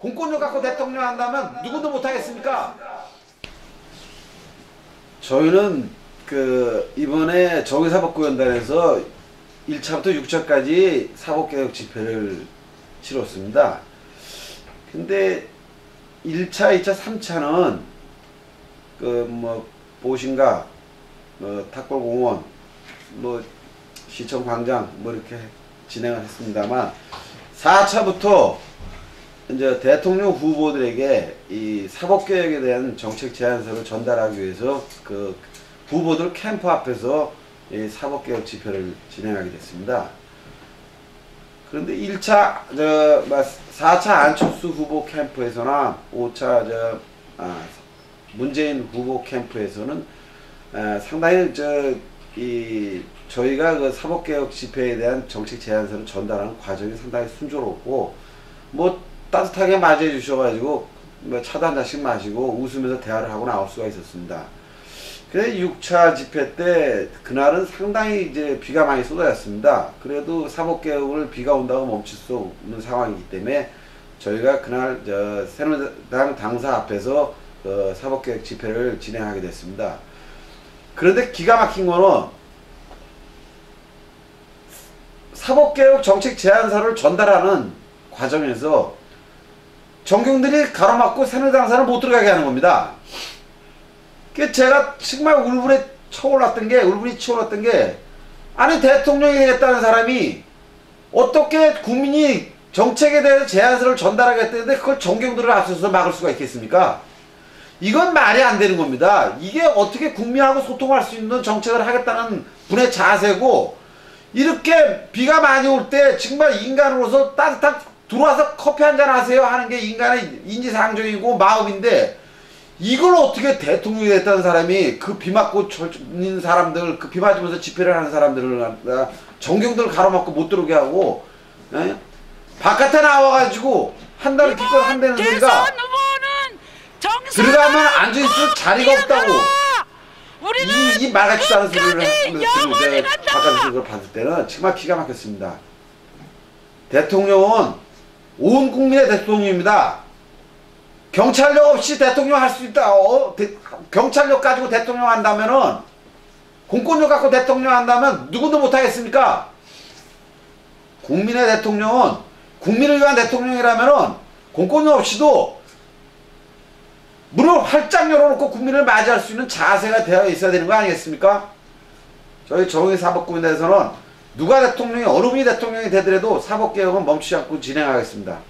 공권력 갖고 대통령 한다면 누구도 못하겠습니까? 저희는 그 이번에 정의사법구연단에서 1차부터 6차까지 사법개혁 집회를 치렀습니다. 근데 1차, 2차, 3차는 그 뭐 보신가, 뭐 탁골공원, 뭐 시청 광장 뭐 이렇게 진행을 했습니다만 4차부터 이제 대통령 후보들에게 이 사법개혁에 대한 정책 제안서를 전달하기 위해서 그 후보들 캠프 앞에서 이 사법개혁 집회를 진행하게 됐습니다. 그런데 1차, 저, 4차 안철수 후보 캠프에서나 5차, 저, 아, 문재인 후보 캠프에서는 아, 상당히 저, 이, 저희가 그 사법개혁 집회에 대한 정책 제안서를 전달하는 과정이 상당히 순조롭고, 뭐, 따뜻하게 맞이해 주셔가지고, 뭐 차도 한 잔씩 마시고 웃으면서 대화를 하고 나올 수가 있었습니다. 그래 6차 집회 때 그날은 상당히 이제 비가 많이 쏟아졌습니다. 그래도 사법개혁을 비가 온다고 멈출 수 없는 상황이기 때문에 저희가 그날 저 새누리당 당사 앞에서 그 사법개혁 집회를 진행하게 됐습니다. 그런데 기가 막힌 거는 사법개혁 정책 제안서를 전달하는 과정에서 정경들이 가로막고 새누리당사를 못 들어가게 하는 겁니다. 그 제가 정말 울분에 쳐올랐던 게 울분이 치올랐던 게 아니 대통령이 되겠다는 사람이 어떻게 국민이 정책에 대해서 제안서를 전달하겠다는데 그걸 정경들을 앞서서 막을 수가 있겠습니까? 이건 말이 안 되는 겁니다. 이게 어떻게 국민하고 소통할 수 있는 정책을 하겠다는 분의 자세고 이렇게 비가 많이 올 때 정말 인간으로서 따뜻한 들어와서 커피 한 잔 하세요 하는 게 인간의 인지상정이고 마음인데 이걸 어떻게 대통령이 됐다는 사람이 그 비 맞고 있는 사람들 그 비 맞으면서 집회를 하는 사람들을 정경들 가로막고 못 들어오게 하고 에? 바깥에 나와가지고 한 달을 기껏 한다는 소리가 들어가면 앉아있을 자리가 없다고. 이, 이 말같지도 않은 소리를 하면서 제가 바깥에서 그걸 봤을 때는 정말 기가 막혔습니다. 대통령은 온 국민의 대통령입니다 경찰력 없이 대통령 할 수 있다. 어? 대, 경찰력 가지고 대통령 한다면은 공권력 갖고 대통령 한다면 누구도 못하겠습니까? 국민의 대통령은 국민을 위한 대통령이라면은 공권력 없이도 문을 활짝 열어놓고 국민을 맞이할 수 있는 자세가 되어 있어야 되는 거 아니겠습니까? 저희 정의사법구민에서는 누가 대통령이 어느 분이 대통령이 되더라도 사법개혁은 멈추지 않고 진행하겠습니다.